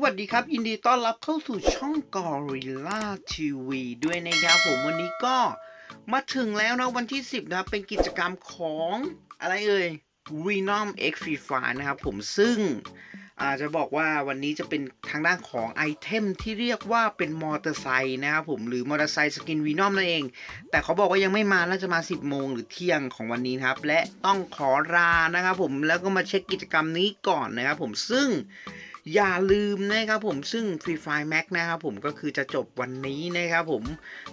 วัสดีครับยินดีต้อนรับเข้าสู่ช่อง Gorilla TV ด้วยนะครับผมวันนี้ก็มาถึงแล้วนะวันที่ 10 นะครับ เป็นกิจกรรมของอะไรเอ่ย Venom X Free Fire นะครับผมซึ่งอาจจะบอกว่าวันนี้จะเป็นทางด้านของไอเทมที่เรียกว่าเป็นมอเตอร์ไซค์นะครับผมหรือมอเตอร์ไซค์สกินวีนอมนั่นเอง แต่เขาบอกว่ายังไม่มาน่าจะมา 10 โมงหรือเที่ยงของวันนี้ครับ และต้องขอลานะครับผมแล้วก็มาเช็คกิจกรรมนี้ก่อนนะครับผมซึ่ง อย่าลืมนะครับผมซึ่ง Free Fire Max นะครับผมก็คือจะจบวันนี้นะครับผม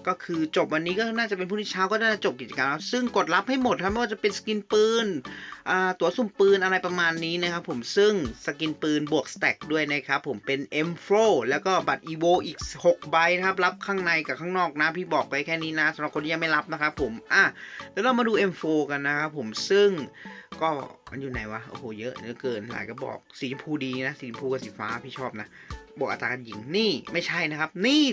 ก็คือจบวันนี้ก็น่าจะเป็นพรุ่งนี้เช้าก็น่าจะจบกิจกรรมแล้วซึ่งกดรับให้หมดครับไม่ว่าจะเป็นสกินปืนอ่าตั๋วสุ่มปืนอะไรประมาณนี้นะครับผมซึ่งสกินปืนบวกสแต็กด้วยนะครับผมเป็น M f l o แล้วก็บัตร EVO อีก 6 ใบนะครับรับข้างในกับข้างนอกนะพี่บอกไปแค่นี้นะสำหรับคนที่ยังไม่รับนะครับผมอะแล้วเรามาดู M4 กันนะครับผมซึ่งก็มันอยู่ไหนวะโอ้โหเยอะเหลือเกินหลายก็บอกสีชมพูดีนะสีชมพูกับสีฟ้าพี่ชอบนะบอกอัตราการหญิงนี่ไม่ใช่นะครับ นี่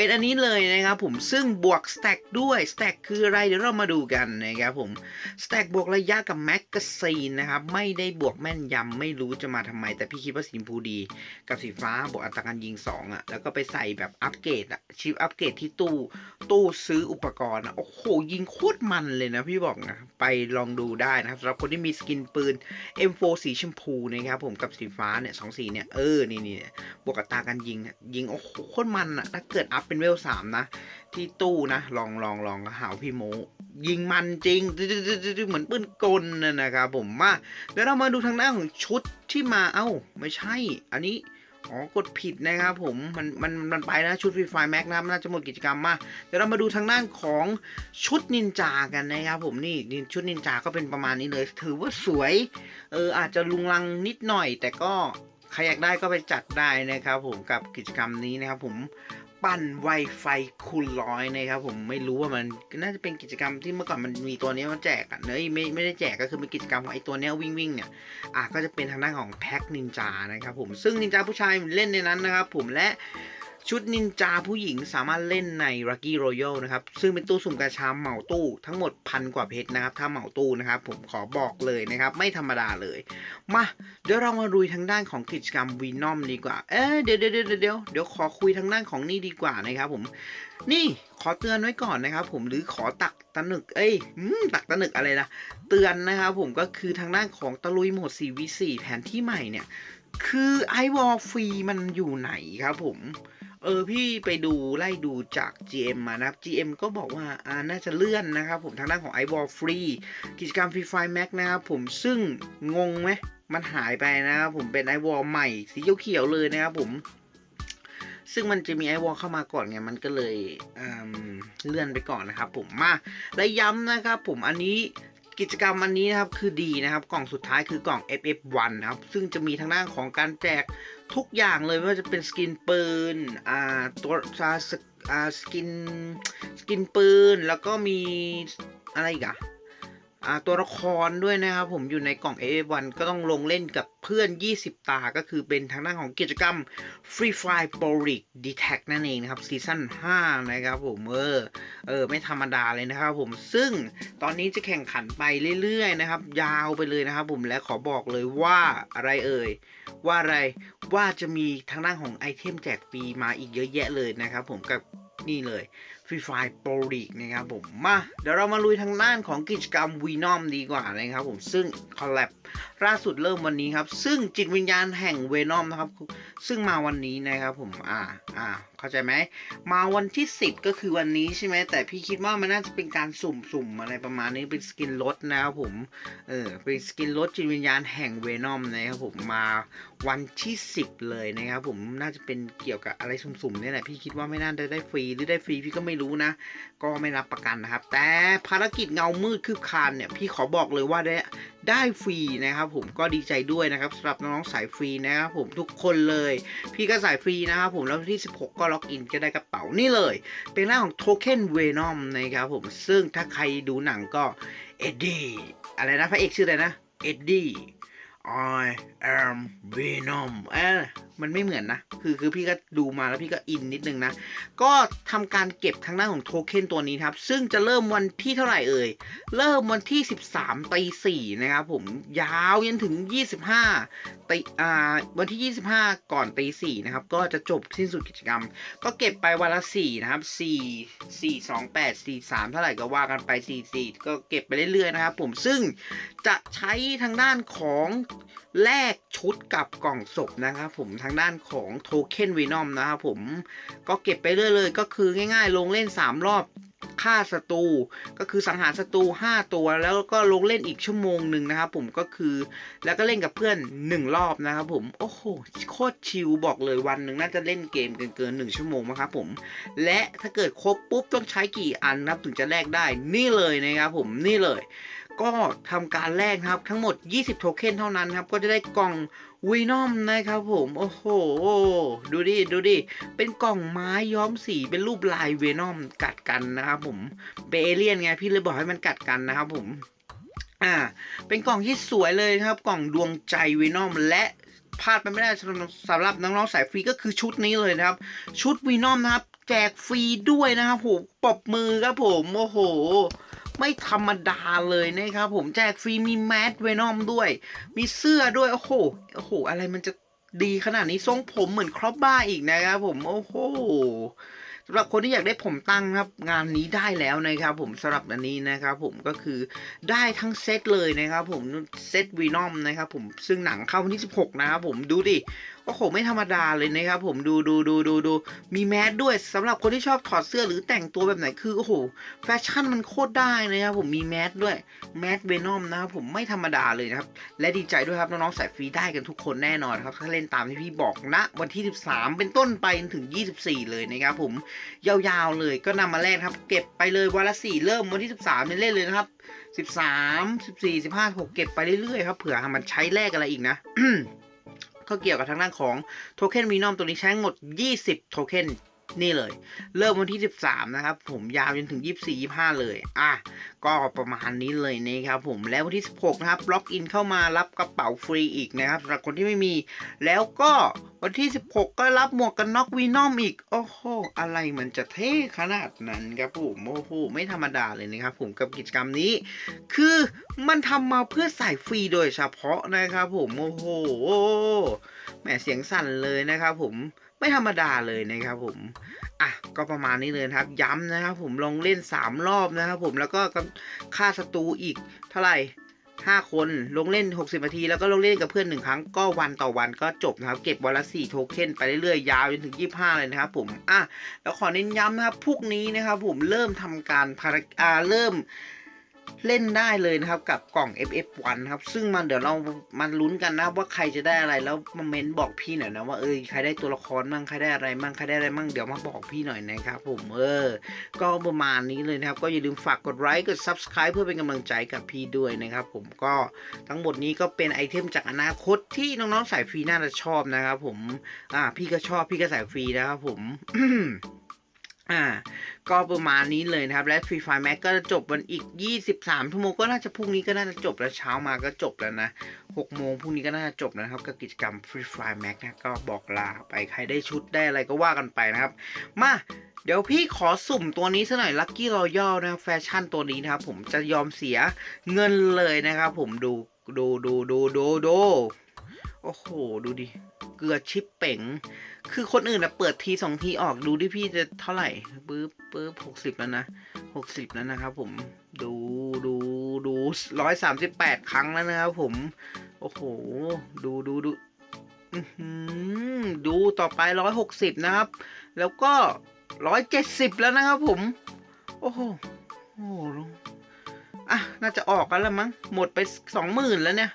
เป็นอันนี้เลยนะครับผมซึ่งบวกสแต็กด้วยสแต็กคืออะไรเดี๋ยวเรามาดูกันนะครับผมสแต็กบวกระยะกับแม็กกาซีนนะครับไม่ได้บวกแม่นยำไม่รู้จะมาทำไม แต่พี่คิดว่าสีชมพูดี กับสีฟ้าบวกอัตราการยิง2อะแล้วก็ไปใส่แบบอัปเกรดอะชิปอัปเกรดที่ตู้ตู้ซื้ออุปกรณ์อะโอ้โหยิงโคตรมันเลยนะพี่บอกนะไปลองดูได้นะครับสำหรับคนที่มีสกินปืน M4 สีชมพูนะครับผมกับสีฟ้าเนี่ยสองสีเนี่ยเออนี่นี่เนี่ยบวกกับตากันยิงยิงโอ้โหโคตรมันอะถ้าเกิดอัพเป็นเวลสามนะ ที่ตู้นะ ลองลองลองก็หาวพี่โมยิงมันจริง เหมือนปืนกลนะนะครับผมมาเดี๋ยวเรามาดูทางด้านของชุดที่มาเอ้า ไม่ใช่ อันนี้อ๋อกดผิดนะครับผมมันมันมันไปนะชุดฟรีไฟแม็กนะน่าจะหมดกิจกรรมมาเดี๋ยวเรามาดูทางด้านของชุดนินจากันนะครับผมนี่นี่ชุดนินจาก็เป็นประมาณนี้เลย ถือว่าสวยเอออาจจะลุงลังนิดหน่อย แต่ก็ใครอยากได้ก็ไปจัดได้นะครับผมกับกิจกรรมนี้นะครับผม ปั่นไวไฟคูณร้อยนะครับผมไม่รู้ว่ามันน่าจะเป็นกิจกรรมที่เมื่อก่อนมันมีตัวนี้มาแจกอะเนยไม่ไม่ได้แจกก็คือเป็นกิจกรรมของไอ้ตัวนี้วิ่งวิ่งเนี่ยอะก็จะเป็นทางด้านของแพ็คนินจานะครับผมซึ่งนินจาผู้ชายเล่นในนั้นนะครับผมและ ชุดนินจาผู้หญิงสามารถเล่นใน Lucky Royal นะครับ ซึ่งเป็นตู้สุ่มกระชามเหมาตู้ทั้งหมดพันกว่าเพชรนะครับ ถ้าเหมาตู้นะครับ ผมขอบอกเลยนะครับ ไม่ธรรมดาเลย มา เดี๋ยวเรามาลุยทางด้านของกิจกรรมวีนอมดีกว่า เอ๊เดี๋ยวเดี๋ยวเดี๋ยวเดี๋ยวเดี๋ยวขอคุยทางด้านของนี่ดีกว่านะครับผม นี่ขอเตือนไว้ก่อนนะครับ ผมหรือขอตักตะหนึก เอ้ยอืมตักตะหนึกอะไรนะ เตือนนะครับผมก็คือทางด้านของตะลุยโหมด 4v4 แผนที่ใหม่เนี่ย คือไอวอลฟรีมันอยู่ไหนครับผม เออพี่ไปดูไล่ดูจาก GM มานะครับ GM ก็บอกว่าอ่าน่าจะเลื่อนนะครับผมทางด้านของ i w a l l Free กิจกรรม Free Fire Max นะครับผมซึ่งงงไหมมันหายไปนะครับผมเป็น i w a l l ใหม่ สีเขียวเลยนะครับผมซึ่งมันจะมีไอวอลเข้ามาก่อนไง มันก็เลยเเลื่อนไปก่อนนะครับผมมาและย้ำนะครับผมอันนี้ กิจกรรมอันนี้นะครับคือดีนะครับ กล่องสุดท้ายคือกล่อง FF1 นะครับ ซึ่งจะมีทางด้านของการแจกทุกอย่างเลยไม่ว่าจะเป็นสกินปืนอ่าตัวซาสกินสกินปืน แล้วก็มีอะไรอีกอะ ตัวละครด้วยนะครับผมอยู่ในกล่อง FF1 ก็ต้องลงเล่นกับเพื่อน 20 ตา ก็คือเป็นทางด้านของกิจกรรม Free Fire b o r i c d e t a c นั่นเองนะครับซีซั่น5นะครับผมเออเออไม่ธรรมดาเลยนะครับผมซึ่งตอนนี้จะแข่งขันไปเรื่อยๆนะครับ ยาวไปเลยนะครับผมและขอบอกเลยว่าอะไรเอ่ย ว่าอะไรว่าจะมีทางด้านของไอเทมแจกฟรีมาอีกเยอะแยะเลยนะครับผมกับนี่เลย Free Fire Pro League นะครับผมมาเดี๋ยวเรามาลุยทางด้านของกิจกรรม Venom ดีกว่านะครับผมซึ่งคอลแลบล่าสุดเริ่มวันนี้ครับ ซึ่งจิตวิญญาณแห่ง Venom นะครับ ซึ่งมาวันนี้นะครับผมอ่าอ่าเข้าใจไหมมาวันที่ 10 ก็คือวันนี้ใช่ไหมแต่พี่คิดว่ามันน่าจะเป็นการสุ่มๆอะไรประมาณนี้เป็นสกินรถนะครับผมเออเป็นสกินรถจิตวิญญาณแห่งเวนอมนะครับผมมาวันที่ 10 เลยนะครับผมน่าจะเป็นเกี่ยวกับอะไรสุ่มๆเนี่ยแหละพี่คิดว่าไม่น่าจะได้ฟรีหรือได้ฟรีพี่ก็ไม่รู้นะ ก็ไม่รับประกันนะครับ แต่ภารกิจเงามืดคืบคานเนี่ยพี่ขอบอกเลยว่าได้ได้ฟรีนะครับ ผมก็ดีใจด้วยนะครับสำหรับน้องๆสายฟรีนะครับผมทุกคนเลย พี่ก็สายฟรีนะครับผมแล้วที่ 16 ก็ล็อกอินก็ได้กระเป๋านี่เลย เป็นหน้าของโทเค็นเวนอมนะครับผมซึ่งถ้าใครดูหนังก็เอ็ดดี้อะไรนะพระเอกชื่ออะไรนะเอ็ดดี้ออ ย am Venom เออมันไม่เหมือนนะ คือคือพี่ก็ดูมาแล้วพี่ก็อินนิดนึงนะ ก็ทำการเก็บทางด้านของโทเค็นตัวนี้ครับ ซึ่งจะเริ่มวันที่เท่าไหร่เอ่ย เริ่มวันที่ 13ตี4นะครับผมยาวยันถึง 25ตีอ่าวันที่ 25 ก่อนตี4นะครับ ก็จะจบสิ้นสุดกิจกรรม ก็เก็บไปวันละ4นะครับ 4 4 2 8 4 3 เท่าไหร่ก็ว่ากันไป 4 4 ก็เก็บไปเรื่อยๆนะครับผมซึ่งจะใช้ทางด้านของแลกชุดกับกล่องศพนะครับผมทางด้านของโทเค็นวีนอมนะครับผมก็เก็บไปเรื่อยเลยก็คือง่ายๆ ลงเล่น 3 รอบฆ่าศัตรูก็คือสังหารศัตรู5 ตัว แล้วก็ลงเล่นอีกชั่วโมงหนึ่งนะครับผมก็คือแล้วก็เล่นกับเพื่อน 1 รอบนะครับผมโอ้โหโคตรชิลบอกเลยวันหนึ่งน่าจะเล่นเกมเกินเกินหนึ่งชั่วโมงนะครับผมและถ้าเกิดครบปุ๊บต้องใช้กี่อันนะครับถึงจะแลกได้นี่เลยนะครับผมนี่เลย ก็ทำการแลกครับทั้งหมด 20 โทเค็นเท่านั้นครับ ก็จะได้กล่องวีนอมนะครับผม โอ้โห ดูดิ ดูดิ เป็นกล่องไม้ย้อมสีเป็นรูปลายเวนอมกัดกันนะครับผมเป็นเอเลี่ยนไงพี่เลยบอกให้มันกัดกันนะครับผม อ่า เป็นกล่องที่สวยเลยครับ กล่องดวงใจเวนอมและพลาดไปไม่ได้สำหรับสำหรับน้องๆสายฟรีก็คือชุดนี้เลยนะครับ ชุดวีนอมนะครับ แจกฟรีด้วยนะครับผมปรบมือครับผม โอ้โห ไม่ธรรมดาเลยนะครับผมแจกฟรีมีแมสเวนอมด้วย มีเสื้อด้วย โอ้โหโอ้โห อะไรมันจะดีขนาดนี้ทรงผมเหมือนครอบบ้าอีกนะครับผมโอ้โหสำหรับคนที่อยากได้ผมตั้งครับ งานนี้ได้แล้วนะครับ ผมสำหรับอันนี้นะครับ ผมก็คือได้ทั้งเซตเลยนะครับ ผมเซตวีนอมนะครับ ผมซึ่งหนังเข้าวันที่ 16 นะครับผมดูดิโอ้โหไม่ธรรมดาเลยนะครับ ผมดูดูดูดูดูมีแมสด้วยสำหรับคนที่ชอบถอดเสื้อหรือแต่งตัวแบบไหนคือโอ้โหแฟชั่นมันโคตรได้นะครับผมมีแมสด้วยแมสเวนอมนะครับผมไม่ธรรมดาเลยนะครับ และดีใจด้วยครับน้องๆใสายฟรีได้กันทุกคนแน่นอนครับถ้าเล่นตามที่พี่บอกนะ วันที่ 13 เป็นต้นไปจนถึง 24 เลยนะครับผมยาวๆเลยก็นำมาแลกครับ เก็บไปเลยวันละ4เริ่มวันที่ 13เนี่ยเล่นเลยนะครับ13 14 15 6เก็บไปเรื่อยๆครับเผื่อมันใช้แลกอะไรอีกนะ ก็เกี่ยวกับทางด้านของโทเค็นวีนอมตัวนี้ใช้ทั้งหมด 20 โทเค็น นี่เลย เริ่มวันที่ 13 นะครับ ผมยาวจนถึง 24 25 เลย อะ ก็ประมาณนี้เลยนะครับผมแล้ววันที่ 16 นะครับ ล็อกอินเข้ามารับกระเป๋าฟรีอีกนะครับสำหรับคนที่ไม่มี แล้วก็วันที่ 16 ก็รับหมวกกันน็อกวีนอมอีก โอ้โห อะไรมันจะเท่ขนาดนั้นครับผม โอ้โห ไม่ธรรมดาเลยนะครับผมกับกิจกรรมนี้ คือมันทำมาเพื่อใส่ฟรีโดยเฉพาะนะครับผม โอ้โห แหมเสียงสั่นเลยนะครับผม ไม่ธรรมดาเลยนะครับผมอะก็ประมาณนี้เลยครับ ย้ำนะครับผมลองเล่น 3 รอบนะครับผมแล้วก็ค่าศัตรูอีกเท่าไหร่5 คนลงเล่น 60 นาที แล้วก็ลงเล่นกับเพื่อนหนึ่งครั้งก็วันต่อวันก็จบนะครับ เก็บวันละ 4 โทเค็นไปเรื่อยๆ ยาวจนถึง 25 เลยนะครับผมอะแล้วขอเน้นย้ำนะครับพรุ่งนี้นะครับผมเริ่มทำการภารอ่าเริ่ม เล่นได้เลยนะครับกับกล่อง FF1 ครับ ซึ่งมันเดี๋ยวเรามาลุ้นกันนะว่าใครจะได้อะไรแล้วมาเมนบอกพี่หน่อยนะว่าเออใครได้ตัวละครมั่งใครได้อะไรมั่งใครได้อะไรมั่งเดี๋ยวมาบอกพี่หน่อยนะครับผมเออ ก็ประมาณนี้เลยนะครับ ก็อย่าลืมฝากกดไลค์กด Subscribe เพื่อเป็นกำลังใจกับพี่ด้วยนะครับผมก็ทั้งหมดนี้ก็เป็นไอเทมจากอนาคตที่น้องๆสายฟรีน่าจะชอบนะครับผมอ่าพี่ก็ชอบพี่ก็สายฟรีนะครับผมอ่า ก็ประมาณนี้เลยนะครับ และ Free Fire Max ก็จะจบวันอีก 23 ชั่วโมงก็น่าจะพรุ่งนี้ก็น่าจะจบแล้วเช้ามาก็จบแล้วนะ 6 โมงพรุ่งนี้ก็น่าจะจบนะครับกับกิจกรรม Free Fire Max นะก็บอกลาไปใครได้ชุดได้อะไรก็ว่ากันไปนะครับ มาเดี๋ยวพี่ขอสุ่มตัวนี้ซะหน่อย Lucky Royal นะแฟชั่นตัวนี้นะครับ ผมจะยอมเสียเงินเลยนะครับ ผมดูดูดูดูดูดูโอ้โห ดูดิ เกลือชิปเป๋ง คือคนอื่นนะเปิดทีสองทีออกดูดิพี่จะเท่าไหร่ปึ๊บปึ๊บหกสิบแล้วนะหกสิบแล้วนะครับผมดูดูดูร้อยสามสิบแปดครั้งแล้วนะครับผม โอ้โห ดูดูดูดูต่อไปร้อยหกสิบนะครับ แล้วก็ร้อยเจ็ดสิบแล้วนะครับผม โอ้โหโอ้โหอะ น่าจะออกกันแล้วมั้ง หมดไปสองหมื่นแล้วเนี่ย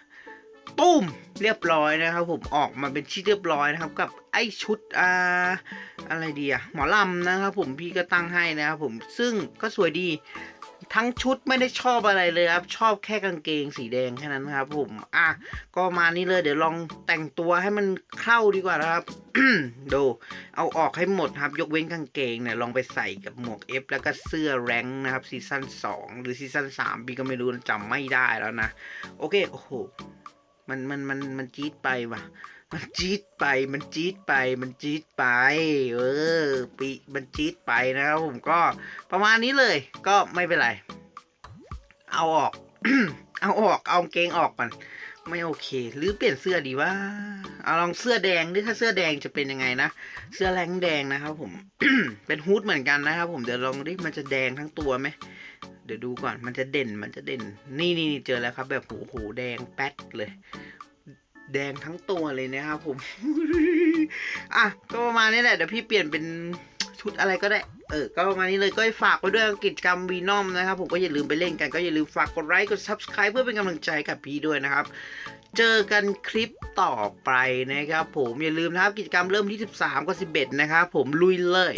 ตุ้มเรียบร้อยนะครับ ผมออกมาเป็นที่เรียบร้อยนะครับ กับไอชุดอ่าอะไรดีอะหมอลำนะครับ ผมพี่ก็ตั้งให้นะครับผมซึ่งก็สวยดีทั้งชุดไม่ได้ชอบอะไรเลยครับ ชอบแค่กางเกงสีแดงแค่นั้นครับ ผม อะ ก็มานี่เลยเดี๋ยวลองแต่งตัวให้มันเข้าดีกว่านะครับ ดู เอาออกให้หมดครับ ยกเว้นกางเกงเนี่ยลองไปใส่กับหมวก F แล้วก็เสื้อแรงนะครับซีซั่น2หรือซีซั่น3พี่ก็ไม่รู้จำไม่ได้แล้วนะ โอเค โอ้โห มันมันมันมันจี๊ดไปว่ะ มันจี๊ดไปมันจี๊ดไปมันจี๊ดไป เออปีมันจี๊ดไปนะครับผมก็ประมาณนี้เลย ก็ไม่เป็นไร เอาออก เอาออกเอาเกงออกก่อนไม่โอเค หรือเปลี่ยนเสื้อดีว่าเอาลองเสื้อแดงดิถ้าเสื้อแดงจะเป็นยังไงนะ เสื้อแรงแดงนะครับผม เป็นฮูดเหมือนกันนะครับผม เดี๋ยวลองดิ มันจะแดงทั้งตัวไหม เดี๋ยวดูก่อนมันจะเด่นมันจะเด่น นี่นี่เจอแล้วครับ แบบโอ้โหแดงแป๊ดเลย แดงทั้งตัวเลยนะครับผม อะก็ประมาณนี้แหละเดี๋ยวพี่เปลี่ยนเป็นชุดอะไรก็ได้ เออ ก็ประมาณนี้เลยก็ฝากไว้ด้วยกิจกรรมวีนอมนะครับ ผมก็อย่าลืมไปเล่นกันก็อย่าลืมฝากกดไลค์กด subscribe เพื่อเป็นกำลังใจกับพี่ด้วยนะครับ เจอกันคลิปต่อไปนะครับ ผมอย่าลืมนะครับกิจกรรมเริ่มที่ 13กับ11 นะครับผมลุยเลย